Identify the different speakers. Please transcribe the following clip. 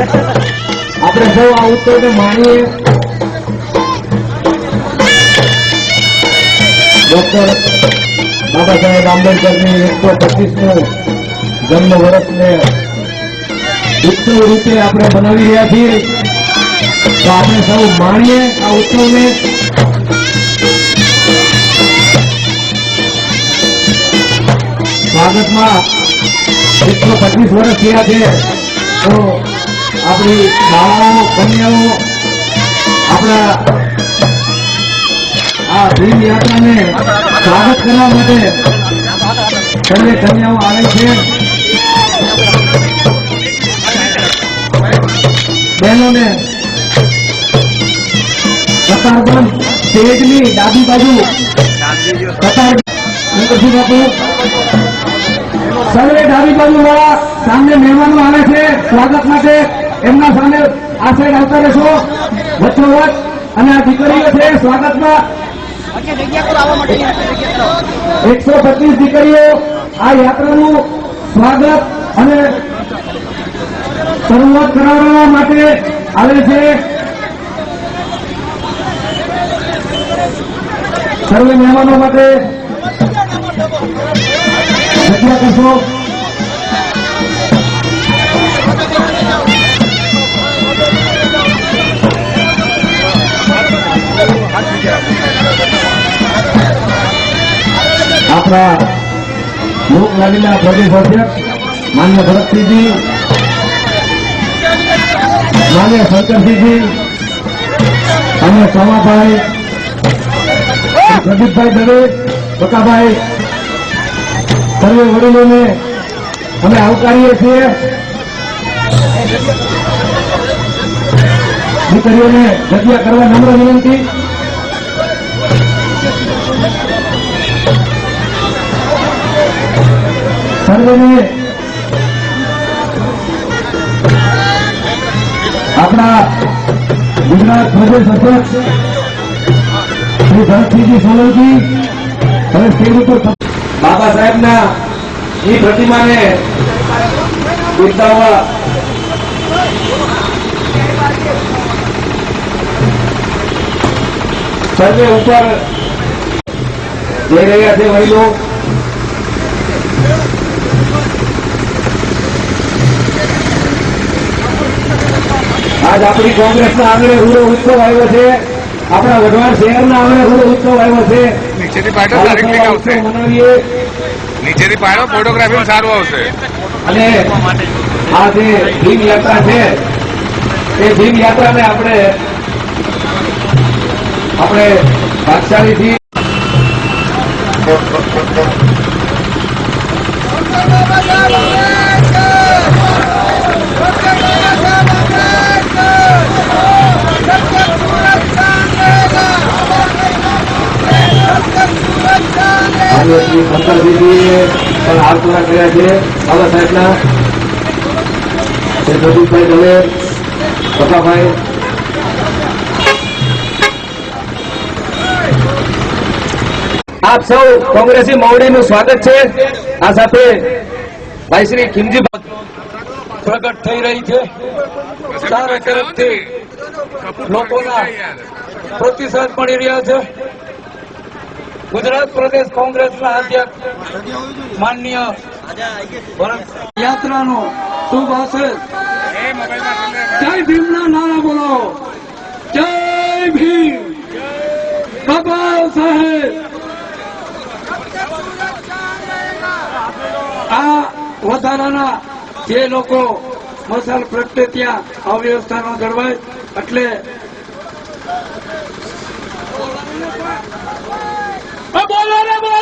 Speaker 1: આપણે સૌ આ ઉત્સવને માણીએ ડોક્ટર બાબા સાહેબ આંબેડકરની એકસો પચીસનું જન્મ વર્ષને ઉત્સવ રૂપે આપણે બનાવી રહ્યા છીએ. તો આપણે સૌ માણીએ આ ઉત્સવને. સ્વાગતમાં એકસો પચીસ વર્ષ થયા છે. તો આપણી બાળાઓ કન્યાઓ આપણા આ ભીમ યાત્રાને સ્વાગત કરવા માટે સર્વે કન્યાઓ આવે છે. બહેનોને કતારબંધ સ્ટેજની ડાબી બાજુ કતાર પછી બાપુ સર્વે ડાબી બાજુ વાળા સામે મહેમાનો આવે છે. સ્વાગત માટે એમના સામે આ સાઈડ આવતા રહેશો. વચ્ચોવચ અને આ દીકરીઓ છે સ્વાગતમાં. એકસો પચીસ દીકરીઓ આ યાત્રાનું સ્વાગત અને શરૂઆત કરાવવા માટે આવે છે. સર્વે મહેમાનો માટે જગ્યા કરશો આપણા લોકલાડીના પ્રદેશ અધ્યક્ષ માન્ય ભરતસિંહજી, માન્ય શંકરસિંહજી અને સમાભાઈ પ્રદીપભાઈ દવે બકાભાઈ સર્વે વડીલોને અમે આવકારીએ છીએ. દીકરીઓને જગ્યા કરવા નમ્ર વિનંતી. સર્વેને આપણા ગુજરાત પ્રદેશ અધ્યક્ષ શ્રી ભરતસિંહજી સોલંકી અને ખેડૂતો બાબા સાહેબના એ પ્રતિમાને બિરદાવવા સર્વે ઉપર જઈ રહ્યા છે વડીલો આજ આપણી કોંગ્રેસના આંગણે હુરો ઉત્સવ આવ્યો છે. આપણા વઢવાણ શહેરના આંગણે હુરો ઉત્સવ આવ્યો છે.
Speaker 2: નીચેથી પાડો આવશે.
Speaker 1: મનાવીએ.
Speaker 2: નીચેથી પાડો ફોટોગ્રાફી સારું આવશે.
Speaker 1: અને આ જે ભીમ યાત્રા છે એ ભીમ યાત્રાને આપણે આપણે ભાગશાળીથી આજે શ્રી શંકરજીજીએ પણ હાર પૂરા કર્યા છે. બાબા સાહેબના પ્રદીપભાઈ દવે પપ્પાભાઈ આપ સૌ કોંગ્રેસી મોવડીનું સ્વાગત છે. આ સાથે ભાઈ શ્રી ખીમજી પ્રગટ થઈ રહી છે. ચારે તરફથી લોકોના પ્રતિસાદ મળી રહ્યા છે. ગુજરાત પ્રદેશ કોંગ્રેસના અધ્યક્ષ માનનીય યાત્રાનો શુભ હશે જય ભીમના નારા બોલો. જય ભીમ. બાબા સાહેબ. આ વધારાના જે લોકો મસાલ પ્રગટે ત્યાં અવ્યવસ્થા ન જળવાય, એટલે બોલો ને બોલો